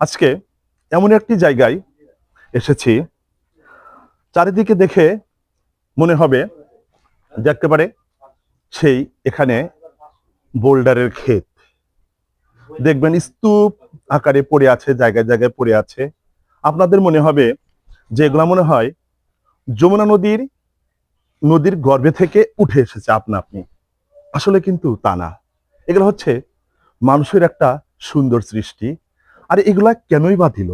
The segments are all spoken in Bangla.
আজকে এমন একটি জায়গায় এসেছি, চারিদিকে দেখে মনে হবে যে একেবারে সেই এখানে বোল্ডারের ক্ষেত। দেখবেন স্তূপ আকারে পড়ে আছে, জায়গায় জায়গায় পড়ে আছে। আপনাদের মনে হবে যে এগুলা মনে হয় যমুনা নদীর নদীর গর্ভে থেকে উঠে এসেছে আপনা আপনি। আসলে কিন্তু তা না। এগুলো হচ্ছে মানুষের একটা সুন্দর সৃষ্টি। আর এগুলা কেনই বা দিল?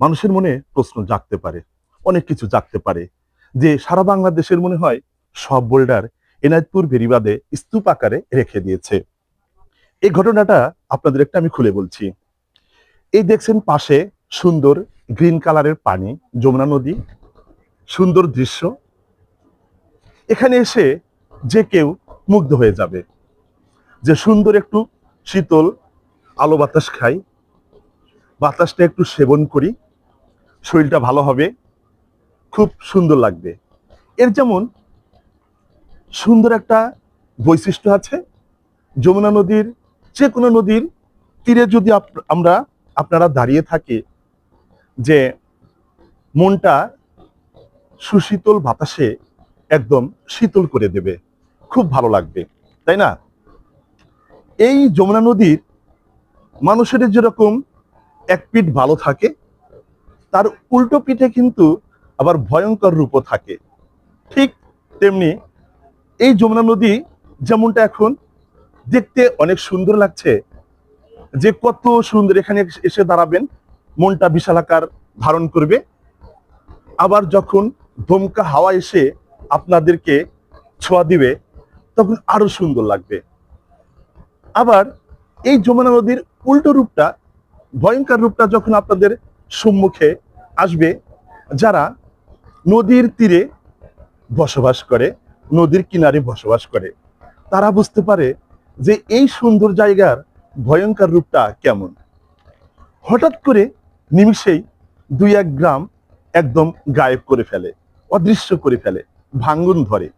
মানুষের মনে প্রশ্ন জাগতে পারে, অনেক কিছু জাগতে পারে। যে সারা বাংলাদেশের মনে হয় সব বোল্ডার এনায়তপুর বেরিবাদে স্তূপ আকারে রেখে দিয়েছে। এই ঘটনাটা আপনাদের একটা আমি খুলে বলছি। এই দেখছেন পাশে সুন্দর গ্রিন কালারের পানি, যমুনা নদী, সুন্দর দৃশ্য। এখানে এসে যে কেউ মুগ্ধ হয়ে যাবে। যে সুন্দর একটু শীতল আলো বাতাস খাই বাতাসটা একটু সেবন করি, শরীরটা ভালো হবে, খুব সুন্দর লাগবে। এর যেমন সুন্দর একটা বৈশিষ্ট্য আছে, যমুনা নদীর যে কোনো নদীর তীরে যদি আমরা আপনারা দাঁড়িয়ে থাকি, যে মনটা সুশীতল বাতাসে একদম শীতল করে দেবে, খুব ভালো লাগবে, তাই না? এই যমুনা নদীর মানুষের যেরকম এক পিঠ ভালো থাকে, তার উল্টো পিঠে কিন্তু আবার ভয়ঙ্কর রূপও থাকে। ঠিক তেমনি এই যমুনা নদী যেমনটা এখন দেখতে অনেক সুন্দর লাগছে, যে কত সুন্দর এখানে এসে দাঁড়াবেন, মনটা বিশালাকার ধারণ করবে। আবার যখন ধমকা হাওয়া এসে আপনাদেরকে ছোঁয়া দিবে, তখন আরও সুন্দর লাগবে। আবার এই যমুনা নদীর উল্টো রূপটা ভয়ঙ্কর রূপটা যখন আপনাদের সম্মুখে আসবে, যারা নদীর তীরে বসবাস করে, নদীর কিনারে বসবাস করে, তারা বুঝতে পারে যে এই সুন্দর জায়গার ভয়ঙ্কর রূপটা কেমন। হঠাৎ করে নিমিষেই দুই এক গ্রাম একদম গায়েব করে ফেলে, অদৃশ্য করে ফেলে ভাঙ্গন ধরে।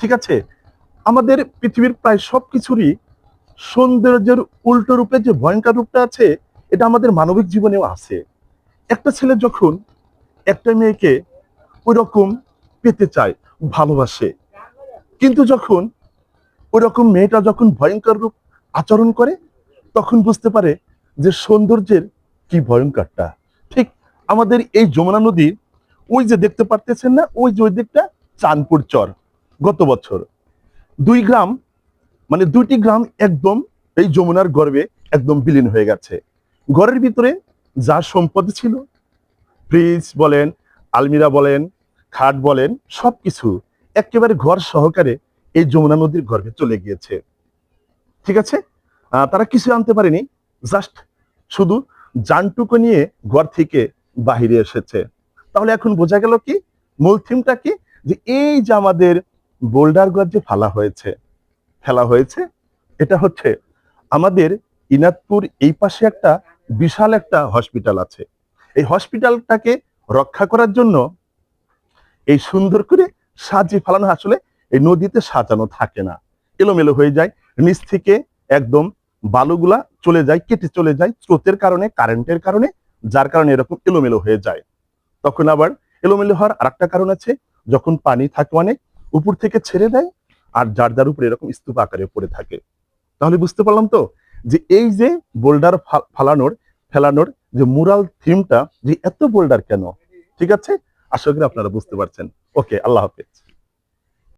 ঠিক আছে, আমাদের পৃথিবীর প্রায় সব কিছুরই সৌন্দর্যের উল্টো রূপে যে ভয়ঙ্কর রূপটা আছে এটা আমাদের মানবিক জীবনেও আছে। একটা ছেলে যখন একটা মেয়েকে ওই রকম পেতে চায়, ভালোবাসে, কিন্তু যখন ওই রকম মেয়েটা যখন ভয়ঙ্কর রূপ আচরণ করে, তখন বুঝতে পারে যে সৌন্দর্যের কি ভয়ঙ্করটা। ঠিক আমাদের এই যমুনা নদী, ওই যে দেখতে পারতেছেন না, ওই যে ওই দিকটা চাঁদপুর চর, গত বছর। দুই গ্রাম মানে দুইটি গ্রাম একদম এই যমুনার গর্ভে একদম বিলীন হয়ে গেছে। ঘরের ভিতরে যা সম্পদ ছিল ফ্রিজ বলেন, আলমিরা বলেন, খাট বলেন, সবকিছু একেবারে ঘর সহকারে এই যমুনা নদীর গর্ভে চলে গিয়েছে। ঠিক আছে? তারা কিছু আনতে পারেনি জাস্ট শুধু জানটুকু নিয়ে ঘর থেকে বাহিরে এসেছে। তাহলে এখন বোঝা গেল কি, মূল থিমটা কি? যে এই যে আমাদের বোল্ডার গড় যে ফেলা হয়েছে ফেলা হয়েছে, এটা হচ্ছে আমাদের ইনাদপুর এই পাশে একটা বিশাল একটা হসপিটাল আছে। এই হসপিটালটাকে রক্ষা করার জন্য এই সুন্দর করে সাজিয়ে ফেলানো আসলে এই নদীতে সাজানো থাকে না। এলোমেলো হয়ে যায়, নিচ থেকে একদম বালুগুলা চলে যায়, কেটে চলে যায় স্রোতের কারণে, কারেন্টের কারণে, যার কারণে এরকম এলোমেলো হয়ে যায়। তখন আবার এলোমেলো হওয়ার আরেকটা কারণ আছে, যখন পানি থাকে অনেক, উপর থেকে ছেড়ে দেয় আর যার যার উপরে এরকম স্তূপ আকারে পড়ে থাকে। তাহলে বুঝতে পারলাম তো যে এই যে বোল্ডার ফালানোর ফেলানোর যে মুরাল থিমটা যে এত বোল্ডার কেন? ঠিক আছে? আশা করি আপনারা বুঝতে পারছেন। ওকে, আল্লাহ হাফেজ।